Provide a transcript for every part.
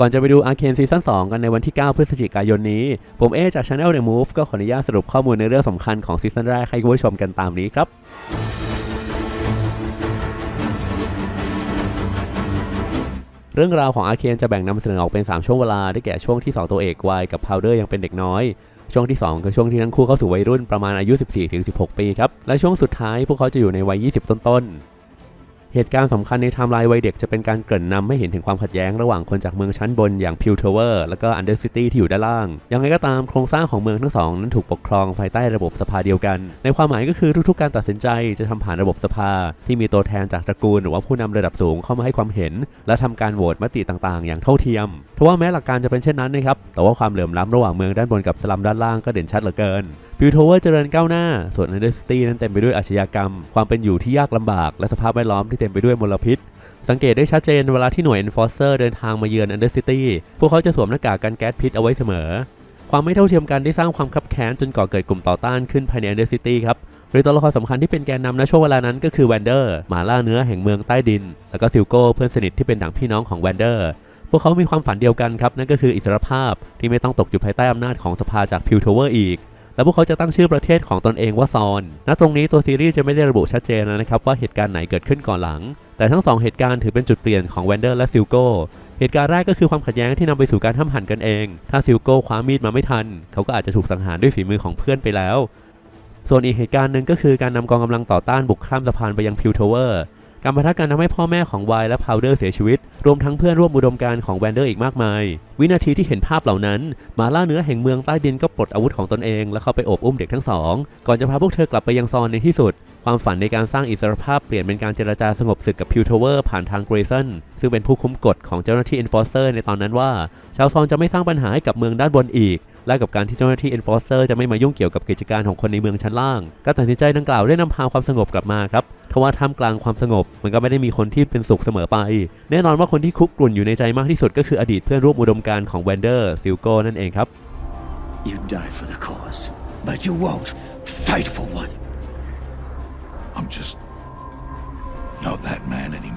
ก่อนจะไปดู Arcane ซีซั่น2กันในวันที่ 9 พฤศจิกายนนี้ ผมเอจาก Channel The Move ก็ขออนุญาตสรุปข้อมูลในเรื่องสำคัญของซีซั่นแรกให้คุณผู้ชมกันตามนี้ครับเรื่องราวของอาเคนจะแบ่งนำเสนอออกเป็น 3 ช่วงเวลา ได้แก่ช่วงที่ 2 ตัวเอกวัยกับพาวเดอร์ยังเป็นเด็กน้อย ช่วงที่ 2 คือช่วงที่ทั้งคู่เข้าสู่วัยรุ่นประมาณอายุ 14-16 ปีครับ และช่วงสุดท้ายพวกเขาจะอยู่ในวัย 20 ต้นๆ เหตุการณ์สำคัญในไทม์ไลน์วัยเด็กจะเป็นการเกริ่นนำให้เห็นถึงความขัดแย้งระหว่างคนจากเมืองชั้นบนอย่างพิวเทเวอร์และก็อันเดอร์ซิตี้ที่อยู่ด้านล่าง ยังไงก็ตามโครงสร้างของเมืองทั้งสองนั้นถูกปกครองภายใต้ระบบสภาเดียวกัน ในความหมายก็คือทุกๆ การตัดสินใจจะทำผ่านระบบสภา ที่มีตัวแทนจากตระกูลหรือว่าผู้นำระดับสูงเข้ามาให้ความเห็น และทำการโหวตมติต่างๆ อย่างเท่าเทียมทว่าแม้หลักการจะเป็นเช่นนั้นนะครับแต่ว่าความเหลื่อมล้ำระหว่างเมืองด้านบนกับสลัมด้านล่างก็เด่นชัดเหลือเกิน พิวโทเวอร์เจริญก้าวหน้า ส่วนอันเดอร์ซิตี้นั้นเต็มไปด้วยอาชญากรรม ความเป็นอยู่ที่ยากลำบาก และสภาพแวดล้อมที่เต็มไปด้วยมลพิษ สังเกตได้ชัดเจนเวลาที่หน่วย Enforcer เดินทางมาเยือนอันเดอร์ซิตี้ พวกเขาจะสวมหน้ากากกันแก๊สพิษเอาไว้เสมอ ความไม่เท่าเทียมกันได้สร้างความคับแค้นจนก่อเกิดกลุ่มต่อต้านขึ้นภายในอันเดอร์ซิตี้ครับ โดยตัวละครสำคัญที่เป็นแกนนำในช่วงเวลานั้นก็คือแวนเดอร์หมาล่าเนื้อแห่งเมืองใต้ดิน แล้วก็ซิลโก้เพื่อนสนิทที่เป็นดั่งพี่น้องของแวนเดอร์พวกเขามีความฝันเดียวกันครับนั่นก็คืออิสรภาพที่ไม่ต้องตกอยู่ภายใต้อำนาจของสภาจากพิวทเวอร์อีก และพวกเขาจะตั้งชื่อประเทศของตนเองว่าซอน ณ ตรงนี้ตัวซีรีส์จะไม่ได้ระบุชัดเจนนะครับว่าเหตุการณ์ไหนเกิดขึ้นก่อนหลัง แต่ทั้งสองเหตุการณ์ถือเป็นจุดเปลี่ยนของแวนเดอร์และซิลโก้เหตุการณ์แรกก็คือความขัดแย้งที่นำไปสู่การห้ามหันกันเอง ถ้าซิลโก้คว้ามีดมาไม่ทัน เขาก็อาจจะถูกสังหารด้วยฝีมือของเพื่อนไปแล้ว ส่วนอีกเหตุการณ์หนึ่งก็คือการนำกองกำลังต่อต้านบุกข้ามสะพานไปยังพิวทเวอร์ การประทะกันทำให้พ่อแม่ของไวน์และพาวเดอร์เสียชีวิต รวมทั้งเพื่อนร่วมอุดมการณ์ของแวนเดอร์อีกมากมาย วินาทีที่เห็นภาพเหล่านั้น มาล่าเนื้อแห่งเมืองใต้ดินก็ปลดอาวุธของตนเอง และเข้าไปโอบอุ้มเด็กทั้งสอง ก่อนจะพาพวกเธอกลับไปยังซอนในที่สุด ความฝันในการสร้างอิสรภาพเปลี่ยนเป็นการเจรจาสงบศึกกับพิวทเวอร์ผ่านทางเกรซันซึ่งเป็นผู้คุ้มกฎของเจ้าหน้าที่ Enforcer ในตอนนั้นว่า ชาวซอนจะไม่สร้างปัญหาให้กับเมืองด้านบนอีก และกับการที่เจ้าหน้าที่ Enforcer จะไม่มายุ่งเกี่ยวกับกิจการของคนในเมืองชั้นล่าง การตัดสินใจดังกล่าวได้นำพาความสงบกลับมาครับทว่าท่ามกลางความสงบ มันก็ไม่ได้มีคนที่เป็นสุขเสมอไป แน่นอนว่าคนที่คุกกรุ่นอยู่ในใจมากที่สุดก็คืออดีตเพื่อนร่วมอุดมการของแวนเดอร์ซิลโกนั่นเองครับ You die for the cause, but you won't fight for one. I'm just not that man anymore.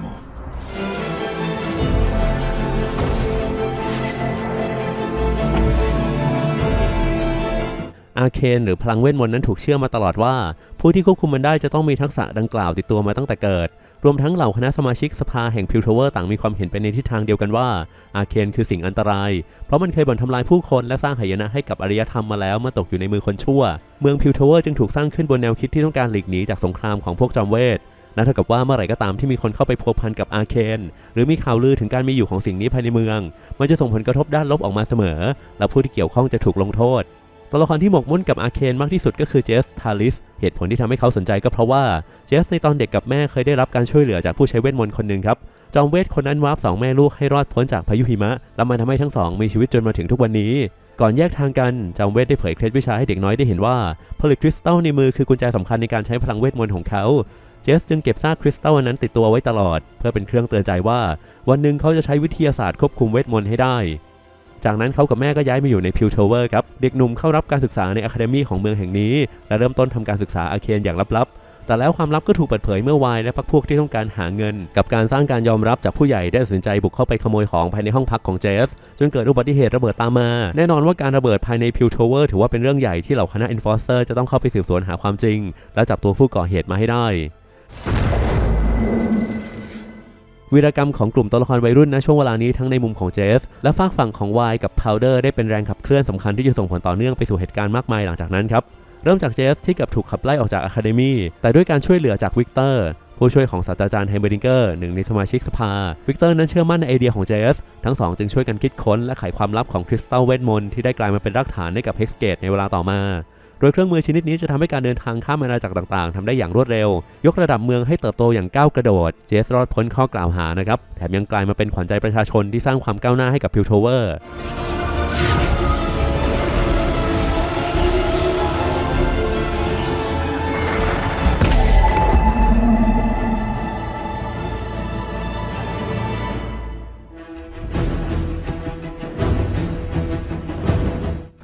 อาเคนหรือพลังเวทมนต์นั้นถูกเชื่อมาตลอดว่า ผู้ที่ควบคุมมันได้จะต้องมีทักษะดังกล่าวติดตัวมาตั้งแต่เกิด รวมทั้งเหล่าคณะสมาชิกสภาแห่งพิวทเวอร์ต่างมีความเห็นไปในทิศทางเดียวกันว่า อาเคนคือสิ่งอันตราย เพราะมันเคยบ่อนทำลายผู้คนและสร้างหายนะให้กับอารยธรรมมาแล้วเมื่อตกอยู่ในมือคนชั่ว เมืองพิวทเวอร์จึงถูกสร้างขึ้นบนแนวคิดที่ต้องการหลีกหนีจากสงครามของพวกจอมเวทนั่นเท่ากับว่าเมื่อไหร่ก็ตามที่มีคนเข้าไปพัวพันกับอาเคนหรือมีข่าวลือถึงการมีอยู่ของสิ่งนี้ภายในเมือง มันจะส่งผลกระทบด้านลบออกมาเสมอ และผู้ที่เกี่ยวข้องจะถูกลงโทษ ตัวละครที่หมกมุ่นกับอาเคนมากที่สุดก็คือเจสทาริส เหตุผลที่ทำให้เขาสนใจก็เพราะว่าเจสในตอนเด็กกับแม่เคยได้รับการช่วยเหลือจากผู้ใช้เวทมนต์คนหนึ่งครับ จอมเวทคนนั้นวาร์ปสองแม่ลูกให้รอดพ้นจากพายุหิมะ และมันทำให้ทั้งสองมีชีวิตจนมาถึงทุกวันนี้ ก่อนแยกทางกันจอมเวทได้เผยเคล็ดวิชาให้เด็กน้อยได้เห็นว่าผลึกคริสตัลในมือคือกุญแจสำคัญในการใช้พลังเวทมนต์ของเขาเจสจึงเก็บซากคริสตัลอันนั้นติดตัวไว้ตลอด เพื่อเป็นเครื่องเตือนใจว่า วันหนึ่งเขาจะใช้วิทยาศาสตร์ควบคุมเวทมนต์ให้ได้ จากนั้นเขากับแม่ก็ย้ายมาอยู่ในพิวเทเวอร์ครับ เด็กหนุ่มเข้ารับการศึกษาในอะคาเดมีของเมืองแห่งนี้ และเริ่มต้นทำการศึกษาอาเคนอย่างลับๆ แต่แล้วความลับก็ถูกเปิดเผยเมื่อวายและพรรคพวกที่ต้องการหาเงิน กับการสร้างการยอมรับจากผู้ใหญ่ได้ตัดสินใจบุกเข้าไปขโมยของภายในห้องพักของเจส จนเกิดอุบัติเหตุระเบิดตามมา แน่นอนว่าการระเบิดภายในพิวเทเวอร์ถือว่าเป็นเรื่องใหญ่ที่เหล่าคณะ Enforcer จะต้องเข้าไปสืบสวนหาความจริง และจับตัวผู้ก่อเหตุมาให้ได้ วีรกรรมของกลุ่มตัวละครวัยรุ่นณช่วงเวลานี้ทั้งในมุมของเจสและฝากฝั่งของวายกับพาวเดอร์ได้เป็นแรงขับเคลื่อนสำคัญที่จะส่งผลต่อเนื่องไปสู่เหตุการณ์มากมายหลังจากนั้นครับเริ่มจากเจสที่เกับถูกขับไล่ออกจากอะคาเดมีแต่ด้วยการช่วยเหลือจากวิกเตอร์ผู้ช่วยของศาสตราจารย์ไฮเบอริงเกอร์หนึ่งในสมาชิกสภา วิกเตอร์นั้นเชื่อมั่นในไอเดียของเจสทั้งสองจึงช่วยกันคิดค้นและไขความลับของคริสตัลเวทมนต์ที่ได้กลายมาเป็นรากฐานให้กับเฮกสเกตในเวลาต่อมา โดยเครื่องมือชนิดนี้จะทำให้การเดินทางข้ามอาณาจักรต่างๆทำได้อย่างรวดเร็ว ยกระดับเมืองให้เติบโตอย่างก้าวกระโดด เจสรอดพ้นข้อกล่าวหานะครับ แถมยังกลายมาเป็นขวัญใจประชาชนที่สร้างความก้าวหน้าให้กับพิวโทเวอร์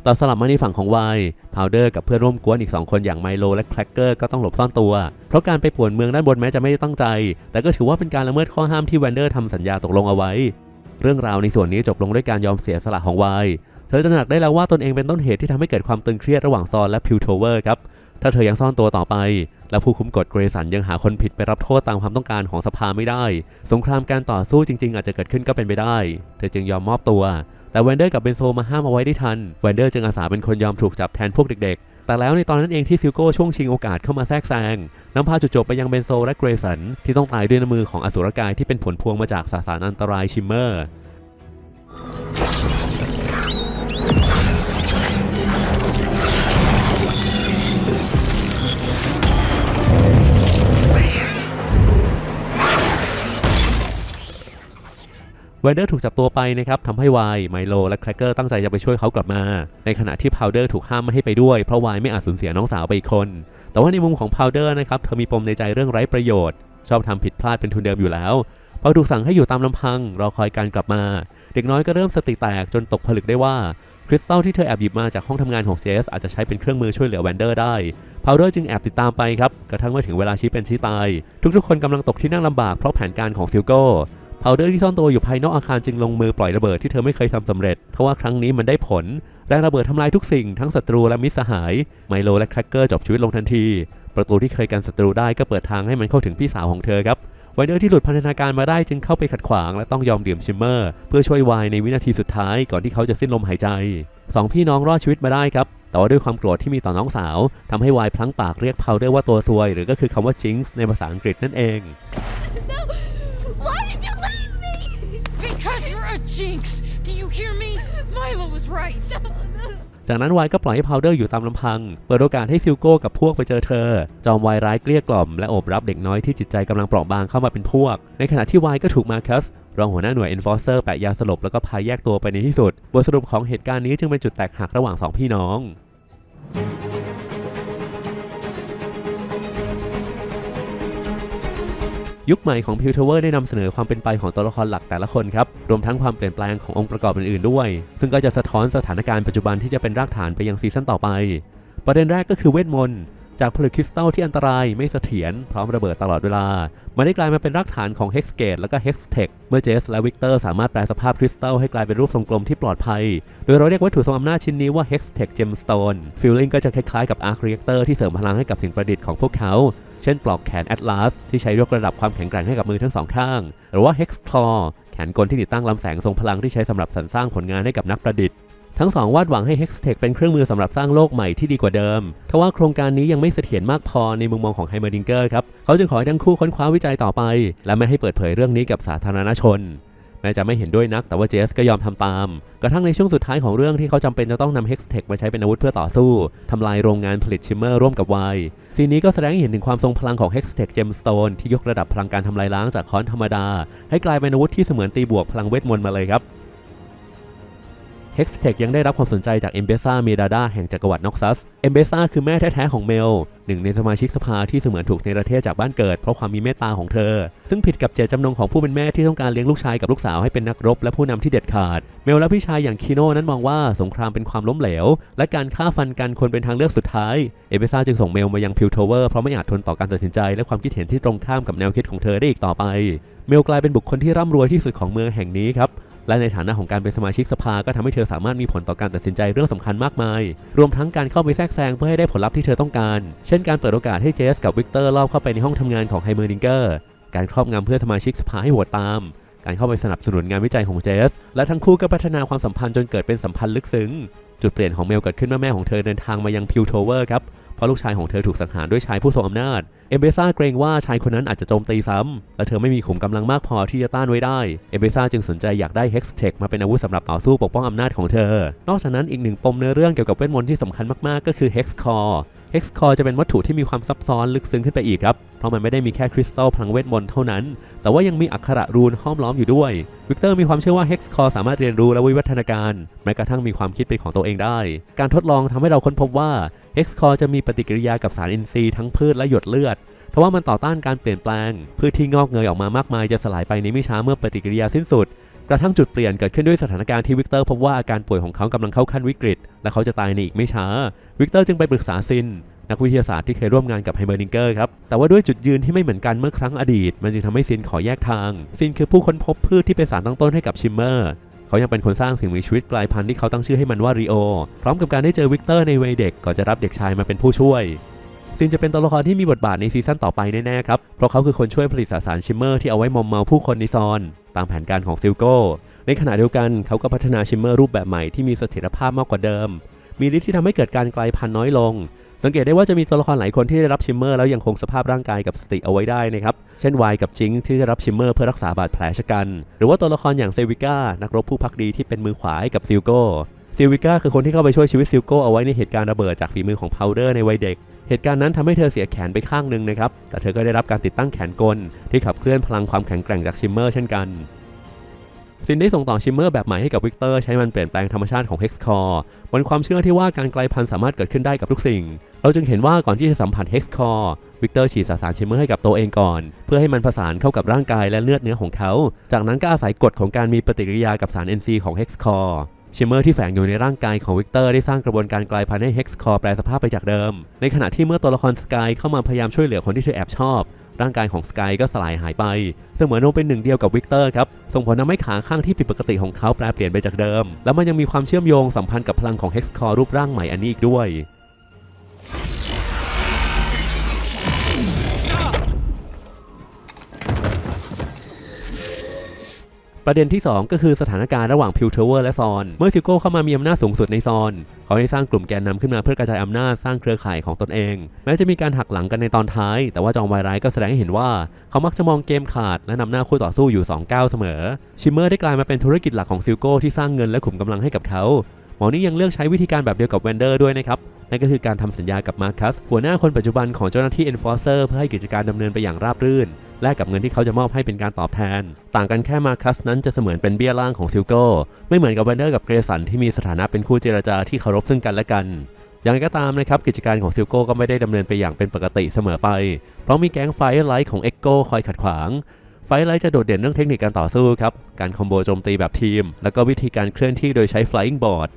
ต่อสลับมาในฝั่งของวายพาวเดอร์กับเพื่อนร่วมกวนอีก 2 คนอย่างไมโลและแคลกเกอร์ก็ต้องหลบซ่อนตัว เพราะการไปป่วนเมืองด้านบนแม้จะไม่ได้ตั้งใจ แต่ก็ถือว่าเป็นการละเมิดข้อห้ามที่แวนเดอร์ทำสัญญาตกลงเอาไว้ เรื่องราวในส่วนนี้จบลงด้วยการยอมเสียสละของวายเธอตระหนักได้แล้วว่าตนเองเป็นต้นเหตุที่ทำให้เกิดความตึงเครียดระหว่างซอนและพิวโทเวอร์ครับถ้าเธอยังซ่อนตัวต่อไป และผู้คุมกฎเกรสันยังหาคนผิดไปรับโทษตามความต้องการของสภาไม่ได้ สงครามการต่อสู้จริง ๆ อาจจะเกิดขึ้นก็เป็นไปได้ เธอจึงยอมมอบตัว แต่แวนเดอร์กับเบนโซมาห้ามเอาไว้ได้ทันแวนเดอร์จึงอาสาเป็นคนยอมถูกจับแทนพวกเด็กๆ แต่แล้วในตอนนั้นเองที่ซิลโก้ช่วงชิงโอกาสเข้ามาแทรกแซงนำพาจุดจบไปยังเบนโซและเกรสันที่ต้องตายด้วยน้ำมือของอสุรกายที่เป็นผลพวงมาจากสสารอันตรายชิมเมอร์ แวเดอร์ถูกจับตัวไปนะครับทำให้วายไมโลและแครกเกอร์ตั้งใจจะไปช่วยเขากลับมา ในขณะที่พาวเดอร์ถูกห้ามไม่ให้ไปด้วยเพราะวายไม่อาจสูญเสียน้องสาวไปอีกคน แต่ว่าในมุมของพาวเดอร์นะครับเธอมีปมในใจเรื่องไร้ประโยชน์ ชอบทำผิดพลาดเป็นทุนเดิมอยู่แล้วพอถูกสั่งให้อยู่ตามลำพังรอคอยการกลับมา เด็กน้อยก็เริ่มสติแตกจนตกผลึกได้ว่าคริสตัลที่เธอแอบหยิบมาจากห้องทำงานของเจสอาจจะใช้เป็นเครื่องมือช่วยเหลือแวนเดอร์ได้พาวเดอร์จึงแอบติดตามไปครับกระทั่งเมื่อถึงเวลาชี้เป็นชี้ตาย ทุกๆคนกำลังตกที่นั่งลำบากเพราะแผนการของซิลโก้ พาวเดอร์ที่ซ่อนตัวอยู่ภายนอกอาคารจึงลงมือปล่อยระเบิดที่เธอไม่เคยทำสำเร็จทว่าครั้งนี้มันได้ผล แรงระเบิดทำลายทุกสิ่งทั้งศัตรูและมิตรสหาย ไมโลและแครกเกอร์จบชีวิตลงทันที ประตูที่เคยกันศัตรูได้ก็เปิดทางให้มันเข้าถึงพี่สาวของเธอครับไวเดอร์ที่หลุดพันธนาการมาได้จึงเข้าไปขัดขวางและต้องยอมดื่มชิมเมอร์ เพื่อช่วยวายในวินาทีสุดท้ายก่อนที่เขาจะสิ้นลมหายใจสองพี่น้องรอดชีวิตมาได้ครับแต่ว่าด้วยความโกรธที่มีต่อน้องสาวทำให้วายพลั้งปากเรียกพาวเดอร์ว่าตัวซวย หรือก็คือคำว่าจิงส์ในภาษาอังกฤษนั่นเอง No! Because you're a jinx! Do you hear me? Milo was right. จากนั้นวายก็ปล่อยให้พาวเดอร์อยู่ตามลำพัง เปิดโอกาสให้ซิลโก้กับพวกไปเจอเธอ จอมวายร้ายเกลี้ยกล่อมและโอบรับเด็กน้อยที่จิตใจกำลังเปราะบางเข้ามาเป็นพวก ในขณะที่วายก็ถูกมาคัสรองหัวหน้าหน่วย Enforcer แปะยาสลบแล้วก็พาแยกตัวไปในที่สุด บทสรุปของเหตุการณ์นี้จึงเป็นจุดแตกหักระหว่างสองพี่น้อง ยุคใหม่ของ p i l t o w e r ได้นำเสนอความเป็นไปของตัวละครหลักแต่ละคนครับ รวมทั้งความเปลี่ยนแปลงขององค์ประกอบอื่นๆด้วย ซึ่งก็จะสะท้อนสถานการณ์ปัจจุบันที่จะเป็นรากฐานไปยังซีซั่นต่อไป ประเด็นแรกก็คือเวทมนต์จากผลึกคริสตัลที่อันตรายไม่เสถียรพร้อมระเบิดตลอดเวลา มันได้กลายมาเป็นรากฐานของ Hexgate และก็ Hextech เมื่อเจสและวิกเตอร์สามารถแปลสภาพคริสตัลให้กลายเป็นรูปทรงกลมที่ปลอดภัย โดยเราเรียกวัตถุทรงอำนาจชิ้นนี้ว่า Hextech Gemstone Feeling ก็จะคล้ายๆกับ Arc Reactor ที่เสริมพลังให้กับสิ่งประดิษฐ์ของพวกเขา เช่นปลอกแขน Atlas ที่ใช้ยกระดับความแข็งแกร่งให้กับมือทั้งสองข้าง หรือว่า Hex Claw แขนกลที่ติดตั้งลำแสงทรงพลังที่ใช้สำหรับสรรสร้างผลงานให้กับนักประดิษฐ์ทั้งสองวาดหวังให้ Hextech เป็นเครื่องมือสำหรับสร้างโลกใหม่ที่ดีกว่าเดิม ทว่าโครงการนี้ยังไม่เสถียรมากพอในมุมมองของไฮเมอร์ดิงเกอร์ครับ เขาจึงขอให้ทั้งคู่ค้นคว้าวิจัยต่อไป และไม่ให้เปิดเผยเรื่องนี้กับสาธารณชน ม้จะไม่เห็นด้วยนัก แต่ว่าเจสก็ยอมทำตาม กระทั่งในช่วงสุดท้ายของเรื่องที่เขาจำเป็นจะต้องนำ Hextech มาใช้เป็นอาวุธเพื่อต่อสู้ทำลายโรงงานผลิตชิมเมอร์ร่วมกับไวซีนนี้ก็แสดงให้เห็นถึงความทรงพลังของ Hextech Gemstone ที่ยกระดับพลังการทำลายล้างจากค้อนธรรมดา ให้กลายเป็นอาวุธที่เสมือนตีบวกพลังเวทมนต์มาเลยครับ Hextech ยังได้รับความสนใจจาก e m b e s a m e d a d a แห่งจักรวรรดิน็อกซัส e m b e s a คือแม่แท้ๆของเมล หนึ่งในสมาชิกสภาที่เสมือนถูกในประเทศจากบ้านเกิดเพราะความมีเมตตาของเธอ ซึ่งผิดกับเจตจำนงของผู้เป็นแม่ที่ต้องการเลี้ยงลูกชายกับลูกสาวให้เป็นนักรบและผู้นำที่เด็ดขาด เมลและพี่ชายอย่างคีโนนั้นมองว่าสงครามเป็นความล้มเหลว และการฆ่าฟันกันควรเป็นทางเลือกสุดท้าย เอเบซ่าจึงส่งเมลมายังพิวโทเวอร์เพราะไม่อาจทนต่อการตัดสินใจ และความคิดเห็นที่ตรงข้ามกับแนวคิดของเธอได้อีกต่อไป เมลกลายเป็นบุคคลที่ร่ำรวยที่สุดของเมืองแห่งนี้ครับ และในฐานะของการเป็นสมาชิกสภาก็ทำให้เธอสามารถมีผลต่อการตัดสินใจเรื่องสำคัญมากมาย รวมทั้งการเข้าไปแทรกแซงเพื่อให้ได้ผลลัพธ์ที่เธอต้องการ เช่นการเปิดโอกาสให้เจสกับวิกเตอร์ลอบเข้าไปในห้องทำงานของไฮเมอร์ดิงเกอร์ การครอบงำเพื่อสมาชิกสภาให้โหวตตาม การเข้าไปสนับสนุนงานวิจัยของเจส และทั้งคู่ก็พัฒนาความสัมพันธ์จนเกิดเป็นสัมพันธ์ลึกซึ้ง จุดเปลี่ยนของเมลเกิดขึ้นเมื่อแม่ของเธอเดินทางมายังพิวโทเวอร์ครับ เพราะลูกชายของเธอถูกสังหารด้วยชายผู้ทรงอำนาจเอมเบซ่าเกรงว่าชายคนนั้นอาจจะโจมตีซ้ำ และเธอไม่มีขุมกำลังมากพอที่จะต้านไว้ได้ เอมเบซ่าจึงสนใจอยากได้ Hextech มาเป็นอาวุธสำหรับต่อสู้ปกป้องอำนาจของเธอ นอกจากนั้นอีกหนึ่งปมเนื้อเรื่องเกี่ยวกับเวทมนต์ที่สำคัญมากๆ ก็คือ Hex Core Hex Core จะเป็นวัตถุที่มีความซับซ้อนลึกซึ้งขึ้นไปอีกครับ เพราะมันไม่ได้มีแค่คริสตัลพลังเวทมนต์เท่านั้น แต่ว่ายังมีอักขระรูนห้อมล้อมอยู่ด้วย วิกเตอร์มีความเชื่อว่า Hex Core สามารถเรียนรู้และวิวัฒนาการ แม้กระทั่งมีความคิดเป็นของตัวเองได้ การทดลองทำให้เราค้นพบว่า Hex Core จะมีปฏิกิริยากับสารอินทรีย์ทั้งพืชและหยดเลือด เพราะว่ามันต่อต้านการเปลี่ยนแปลงพืชที่งอกเงยออกมามากมายจะสลายไปในไม่ช้าเมื่อปฏิกิริยาสิ้นสุด กระทั่งจุดเปลี่ยนเกิดขึ้นด้วยสถานการณ์ที่วิกเตอร์พบว่าอาการป่วยของเขากำลังเข้าขั้นวิกฤต และเขาจะตายในอีกไม่ช้า วิกเตอร์จึงไปปรึกษาซินนักวิทยาศาสตร์ที่เคยร่วมงานกับไฮเมอร์ดิงเกอร์ครับ แต่ว่าด้วยจุดยืนที่ไม่เหมือนกันเมื่อครั้งอดีต มันจึงทำให้ซินขอแยกทาง ซินคือผู้ค้นพบพืชที่เป็นสารตั้งต้นให้กับชิมเมอร์ เขายังเป็นคนสร้างสิ่งมีชีวิตกลายพันธุ์ที่เขาตั้งชื่อให้มันว่าริโอ พร้อมกับการได้เจอวิกเตอร์ในวัยเด็กก่อนจะรับเด็กชายมาเป็นผู้ช่วย ซินจะเป็นตัวละครที่มีบทบาทในซีซั่นต่อไปแน่ๆครับ เพราะเขาคือคนช่วยผลิตสสารชิมเมอร์ที่เอาไว้มอมเมาผู้คนในซอน ตามแผนการของซิลโก้ ในขณะเดียวกันเขาก็พัฒนาชิมเมอร์รูปแบบใหม่ที่มีเสถียรภาพมากกว่าเดิม มีฤทธิ์ที่ทำให้เกิดการกลายพันธุ์น้อยลง สังเกตได้ว่าจะมีตัวละครหลายคนที่ได้รับชิมเมอร์แล้วยังคงสภาพร่างกายกับสติเอาไว้ได้นะครับ เช่นวายกับจิงที่ได้รับชิมเมอร์เพื่อรักษาบาดแผลชะกัน หรือว่าตัวละครอย่างเซวิก้านักรบผู้พักดีที่เป็นมือขวาให้กับซิลโก้ซิลวิก้าคือคนที่เข้าไปช่วยชีวิตซิลโก้เอาไว้ในเหตุการณ์ระเบิดจากฝีมือของพาวเดอร์ในวัยเด็ก เหตุการณ์นั้นทำให้เธอเสียแขนไปข้างหนึ่งนะครับ แต่เธอก็ได้รับการติดตั้งแขนกล ที่ขับเคลื่อนพลังความแข็งแกร่งจากชิมเมอร์เช่นกันซินได้ส่งต่อชิมเมอร์แบบใหม่ให้กับวิกเตอร์ใช้มันเปลี่ยนแปลงธรรมชาติของเฮกซ์คอร์บนความเชื่อที่ว่าการกลายพันธุ์สามารถเกิดขึ้นได้กับทุกสิ่ง เราจึงเห็นว่าก่อนที่จะสัมผัสเฮกซ์คอร์วิกเตอร์ฉีดสสารชิมเมอร์ให้กับตัวเองก่อน เพื่อให้มันผสานเข้ากับร่างกายและเลือดเนื้อของเขา จากนั้นก็อาศัยกฎของการมีปฏิกิริยากับสาร NC ของเฮกซ์คอร์ ชิมเมอร์ที่แฝงอยู่ในร่างกายของวิกเตอร์ได้สร้างกระบวนการกลายพันธุ์ให้เฮกซ์คอร์แปลสภาพไปจากเดิม ในขณะที่เมื่อตัวละครสกายเข้ามาพยายามช่วยเหลือคนที่เธอแอบชอบ ร่างกายของสกายก็สลายหายไป เสมือนว่าเป็นหนึ่งเดียวกับวิกเตอร์ครับส่งผลทำให้ขาข้างที่ผิดปกติของเขาแปลเปลี่ยนไปจากเดิม แล้วมันยังมีความเชื่อมโยงสัมพันธ์กับพลังของเฮกซ์คอร์รูปร่างใหม่อันนี้อีกด้วย ประเด็นที่ 2 ก็คือสถานการณ์ระหว่างพิวเทอร์และซอน เมื่อซิลโก้เข้ามามีอำนาจสูงสุดในซอน เขาได้สร้างกลุ่มแกนนำขึ้นมาเพื่อกระจายอำนาจสร้างเครือข่ายของตนเอง แม้จะมีการหักหลังกันในตอนท้าย แต่ว่าจองไวร้ายก็แสดงให้เห็นว่า เขามักจะมองเกมขาดและนำหน้าคู่ต่อสู้อยู่2ก้าวเสมอ ชิมเมอร์ได้กลายมาเป็นธุรกิจหลักของซิลโก้ที่สร้างเงินและขุมกำลังให้กับเขา หมอนี่ยังเลือกใช้วิธีการแบบเดียวกับแวนเดอร์ด้วยนะครับ นั่นก็คือการทำสัญญากับมาคัสหัวหน้าคนปัจจุบันของเจ้าหน้าที่ Enforcer เพื่อให้กิจการดำเนินไปอย่างราบรื่นแลกกับเงินที่เขาจะมอบให้เป็นการตอบแทน ต่างกันแค่มาคัสนั้นจะเสมือนเป็นเบี้ยล่างของซิลโก้ไม่เหมือนกับแวนเดอร์กับเกรสันที่มีสถานะเป็นคู่เจรจาที่เคารพซึ่งกันและกันอย่างไรก็ตามนะครับกิจการของซิลโก้ก็ไม่ได้ดำเนินไปอย่างเป็นปกติเสมอไป เพราะมีแก๊งไฟไลท์ของเอ็กโก้คอยขัดขวาง ไฟไลท์จะโดดเด่นเรื่องเทคนิคการต่อสู้ครับ การคอมโบโจมตีแบบทีม แล้วก็วิธีการเคลื่อนที่โดยใช้ flying board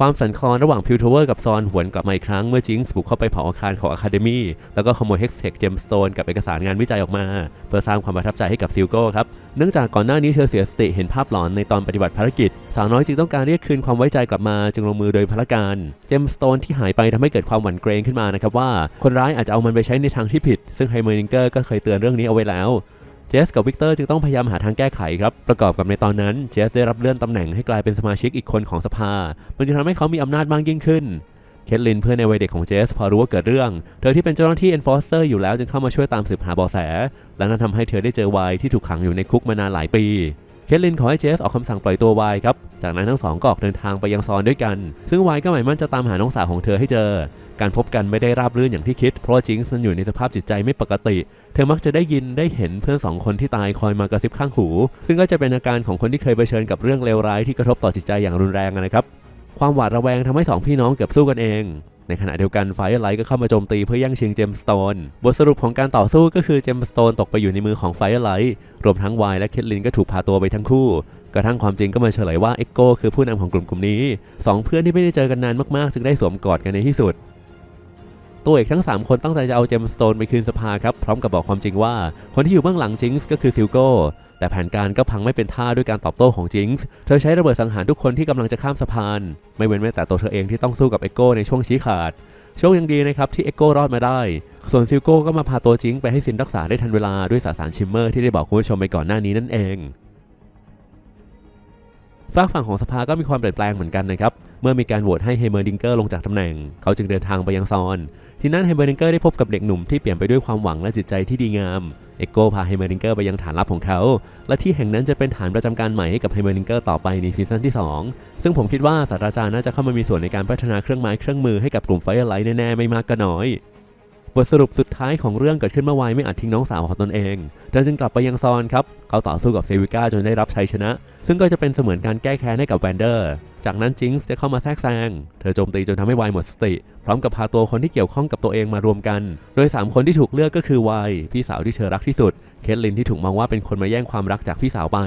ความสั่นคลอนระหว่างพิวทเวอร์กับซอนหวนกลับมาอีกครั้งเมื่อจิงส์บุกเข้าไปเผาอาคารของอะคาเดมีแล้วก็ขโมยเฮกเทคเจมสโตนกับเอกสารงานวิจัยออกมา เพื่อสร้างความประทับใจให้กับซิลโก้ครับ เนื่องจากก่อนหน้านี้เธอเสียสติเห็นภาพหลอนในตอนปฏิบัติภารกิจ สาวน้อยจึงต้องการเรียกคืนความไว้ใจกลับมาจึงลงมือโดยพละการ เจมสโตนที่หายไปทำให้เกิดความหวั่นเกรงขึ้นมานะครับว่า คนร้ายอาจจะเอามันไปใช้ในทางที่ผิด ซึ่งไฮเมอร์นิงเกอร์ก็เคยเตือนเรื่องนี้เอาไว้แล้ว เจสกับวิกเตอร์จึงต้องพยายามหาทางแก้ไขครับประกอบกับในตอนนั้นเจสได้รับเลื่อนตำแหน่งให้กลายเป็นสมาชิกอีกคนของสภา มันจะทำให้เขามีอำนาจมากยิ่งขึ้นเคทลินเพื่อนในวัยเด็กของเจสพอรู้ว่าเกิดเรื่อง เธอที่เป็นเจ้าหน้าที่ Enforcer อยู่แล้วจึงเข้ามาช่วยตามสืบหาเบาะแส และนั่นทำให้เธอได้เจอวายที่ถูกขังอยู่ในคุกมานานหลายปีเคทลินขอให้เจสออกคำสั่งปล่อยตัววายครับ จากนั้นทั้งสองก็ออกเดินทางไปยังซอนด้วยกัน ซึ่งวายก็หมายมั่นจะตามหาน้องสาวของเธอให้เจอ การพบกันไม่ได้ราบรื่นอย่างที่คิด เพราะจิงส์นั้นอยู่ในสภาพจิตใจไม่ปกติ เธอมักจะได้ยินได้เห็นเพื่อนสองคนที่ตายคอยมากระซิบข้างหู ซึ่งก็จะเป็นอาการของคนที่เคยเผชิญกับเรื่องเลวร้ายที่กระทบต่อจิตใจอย่างรุนแรงนะครับ ความหวาดระแวงทำให้สองพี่น้องเกือบสู้กันเอง ในขณะเดียวกันไฟไลท์ก็เข้ามาโจมตีเพื่อแย่งชิงเจมสโตน บทสรุปของการต่อสู้ก็คือเจมสโตนตกไปอยู่ในมือของไฟไลท์รวมทั้งวายและเคทลินก็ถูกพาตัวไปทั้งคู่กระทั่งความจริงก็มาเฉลยว่าเอ็กโกคือผู้นำของกลุ่มกลุ่มนี้สองเพื่อนที่ไม่ได้เจอกันนานมากๆ จึงได้สวมกอดกันในที่สุด ตัวเอกทั้ง 3 คนตั้งใจจะเอาเจมสโตนไปคืนสภาครับ พร้อมกับบอกความจริงว่า คนที่อยู่เบื้องหลังจิงส์ก็คือซิลโก้ แต่แผนการก็พังไม่เป็นท่าด้วยการตอบโต้ของจิงส์เธอใช้ระเบิดสังหารทุกคนที่กำลังจะข้ามสะพาน ไม่เว้นแม้แต่ตัวเธอเองที่ต้องสู้กับเอ็กโกในช่วงชี้ขาดโชคยังดีนะครับที่เอ็กโกรอดมาได้ ส่วนซิลโก้ก็มาพาตัวจิงส์ไปให้ซินรักษาได้ทันเวลาด้วยสสารชิมเมอร์ที่ได้บอกคุณผู้ชมไปก่อนหน้านี้นั่นเองฝากฝั่งของสภาก็มีความเปลี่ยนแปลงเหมือนกันนะครับ เมื่อมีการโหวตให้เฮเมอร์ดิงเกอร์ลงจากตำแหน่ง เขาจึงเดินทางไปยังซอน ที่นั่นเฮเมอร์ดิงเกอร์ได้พบกับเด็กหนุ่มที่เปลี่ยนไปด้วยความหวังและจิตใจที่ดีงามเอกโกพาเฮเมอร์ดิงเกอร์ไปยังฐานลับของเขา และที่แห่งนั้นจะเป็นฐานประจำการใหม่ให้กับเฮเมอร์ดิงเกอร์ต่อไปในซีซั่นที่ 2 ซึ่งผมคิดว่าศาสตราจารย์น่าจะเข้ามามีส่วนในการพัฒนาเครื่องไม้เครื่องมือให้กับกลุ่มไฟไลท์แน่ๆไม่มากก็น้อยบทสรุปสุดท้ายของเรื่องเกิดขึ้นเมื่อวายไม่อาจทิ้งน้องสาวของตนเองเธอจึงกลับไปยังซอนครับ เขาต่อสู้กับเซวิก้าจนได้รับชัยชนะ ซึ่งก็จะเป็นเสมือนการแก้แค้นให้กับแวนเดอร์ จากนั้นจิงส์จะเข้ามาแทรกแซง เธอโจมตีจนทำให้วายหมดสติ พร้อมกับพาตัวคนที่เกี่ยวข้องกับตัวเองมารวมกัน โดย 3 คนที่ถูกเลือกก็คือวายพี่สาวที่เธอรักที่สุด เคทลินที่ถูกมองว่าเป็นคนมาแย่งความรักจากพี่สาวไป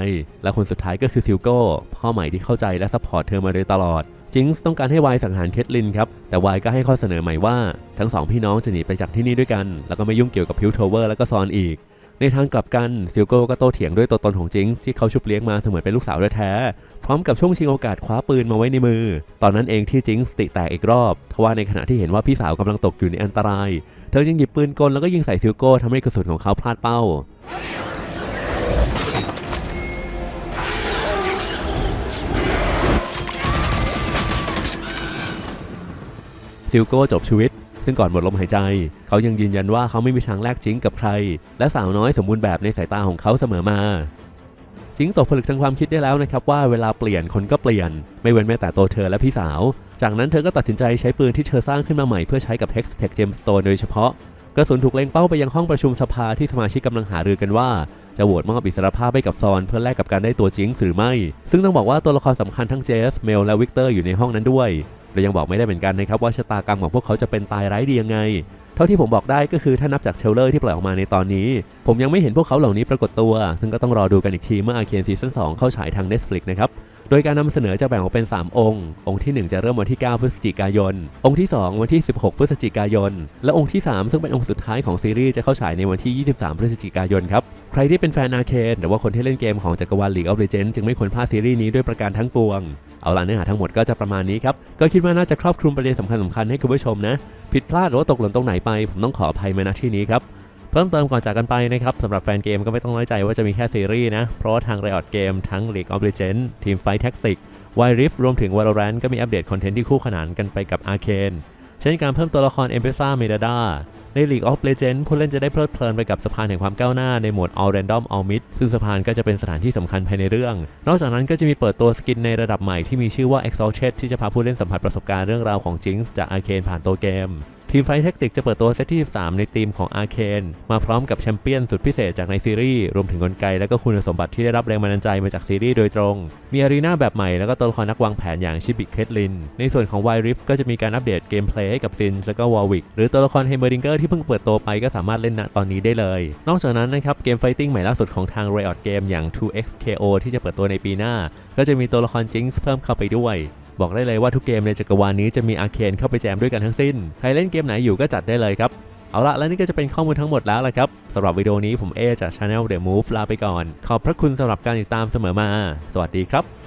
และคนสุดท้ายก็คือซิลโก้พ่อใหม่ที่เข้าใจและซัพพอร์ตเธอมาโดยตลอดจจิงส์ต้องการให้วายสังหารเคทลินครับ แต่วายก็ให้ข้อเสนอใหม่ว่า ทั้งสองพี่น้องจะหนีไปจากที่นี่ด้วยกัน แล้วก็ไม่ยุ่งเกี่ยวกับพิวโทเวอร์และก็ซอนอีก ในทางกลับกันซิลโก้ก็โต้เถียงด้วยตัวตนของจิงส์ที่เขาชุบเลี้ยงมาเสมือนเป็นลูกสาวแท้ๆพร้อมกับช่วงชิงโอกาสคว้าปืนมาไว้ในมือ ตอนนั้นเองที่จิงส์ติแตกอีกรอบทว่าในขณะที่เห็นว่าพี่สาวกำลังตกอยู่ในอันตราย เธอจึงหยิบปืนกลแล้วก็ยิงใส่ซิลโก้ทำให้กระสุนของเขาพลาดเป้าซิลโก้จบชีวิต ซึ่งก่อนหมดลมหายใจ เขายังยืนยันว่าเขาไม่มีทางแลกจิงกับใคร และสาวน้อยสมบูรณ์แบบในสายตาของเขาเสมอมาจิงตกผลึกทางความคิดได้แล้วนะครับว่าเวลาเปลี่ยนคนก็เปลี่ยน ไม่เว้นแม้แต่ตัวเธอและพี่สาว จากนั้นเธอก็ตัดสินใจใช้ปืนที่เธอสร้างขึ้นมาใหม่เพื่อใช้กับ Hex Tech Gemstone โดยเฉพาะกระสุนถูกเล็งเป้าไปยังห้องประชุมสภาที่สมาชิกกำลังหารือกันว่า จะโหวตมอบอิสรภาพให้กับซอนเพื่อแลกกับการได้ตัวจิงส์หรือไม่ ซึ่งต้องบอกว่าตัวละครสำคัญทั้งเจส เมลและวิกเตอร์อยู่ในห้องนั้นด้วย เรายังบอกไม่ได้เหมือนกันนะครับว่าชะตากรรมของพวกเขาจะเป็นตายร้ายดียังไง เท่าที่ผมบอกได้ก็คือถ้านับจากเชลเลอร์ที่ปล่อยออกมาในตอนนี้ ผมยังไม่เห็นพวกเขาเหล่านี้ปรากฏตัว ซึ่งก็ต้องรอดูกันอีกทีเมื่ออาเคนซีซั่น2เข้าฉายทาง Netflix นะครับ โดยการนำเสนอจะแบ่งออกเป็น 3 องค์ องค์ที่ 1 จะเริ่มวันที่ 9 พฤศจิกายน องค์ที่ 2 วันที่ 16 พฤศจิกายน และองค์ที่ 3 ซึ่งเป็นองค์สุดท้ายของซีรีส์จะเข้าฉายในวันที่ 23 พฤศจิกายนครับ ใครที่เป็นแฟนอาเคนหรือว่าคนที่เล่นเกมของจักรวาล League of Legends จึงไม่ควรพลาดซีรีส์นี้ด้วยประการทั้งปวง เอาล่ะเนื้อหาทั้งหมดก็จะประมาณนี้ครับ ก็คิดว่าน่าจะครอบคลุมประเด็นสำคัญสำคัญๆให้คุณผู้ชมนะ ผิดพลาดหรือว่าตกหล่นตรงไหนไป ผมต้องขออภัยมาณที่นี้ครับ พิ่มเติมก่อนจากกันไปนะครับสำหรับแฟนเกมก็ไม่ต้องน้อยใจว่าจะมีแค่ซีรีส์นะ เพราะทาง Riot Game ทั้ง League of Legends Team Fight Tactics w i r i f รวมถึง Valorant ก็มีอัปเดตคอนเทนต์ที่คู่ขนานกันไปกับ Arcane เช่นการเพิ่มตัวละคร e m p e s a m e d a d a ใน League of Legends ผู้เล่นจะได้เพลิดเพลินไปกับสะพานแห่งความก้าวหน้าในโหมด All Random All Mid ซึ่งสะพานก็จะเป็นสถานที่สำคัญภายในเรื่อง นอกจากนั้นก็จะมีเปิดตัวสกินในระดับใหม่ที่มีชื่อว่า Exalted ที่จะพาผู้เล่นสัมผัสประสบการณ์เรื่องราวของ Jinx จาก Arcane ผ่านตัวเกม ทีมไฟแท็กติกจะเปิดตัวเซตที่ 13 ในทีมของ Arcane มาพร้อมกับแชมเปี้ยนสุดพิเศษจากในซีรีส์ รวมถึงกลไกและก็คุณสมบัติที่ได้รับแรงบันดาลใจมาจากซีรีส์โดยตรง มีอารีนาแบบใหม่แล้วก็ตัวละครนักวางแผนอย่างชิบิเคทลิน ในส่วนของ w i r i f ก็จะมีการอัปเดตเกมเพลย์ให้กับซินแล้วก็วอลวิกหรือตัวละครเฮมเบอร์ดิงเกอร์ที่เพิ่งเปิดตัวไปก็สามารถเล่นณตอนนี้ได้เลย นอกจากนั้นนะครับเกมไฟติ้งใหม่ล่าสุดของทาง Riot Game อย่าง 2XKO ที่จะเปิดตัวในปีหน้า ก็จะมีตัวละครจิงส์เพิ่มเข้าไปด้วย บอกได้เลยว่าทุกเกมในจักรวาลนี้จะมีอาเคนเข้าไปแจมด้วยกันทั้งสิ้น ใครเล่นเกมไหนอยู่ก็จัดได้เลยครับ เอาละและนี่ก็จะเป็นข้อมูลทั้งหมดแล้วละครับสำหรับวิดีโอนี้ผมเอจาก Channel The Move ลาไปก่อน ขอบพระคุณสำหรับการติดตามเสมอมา สวัสดีครับ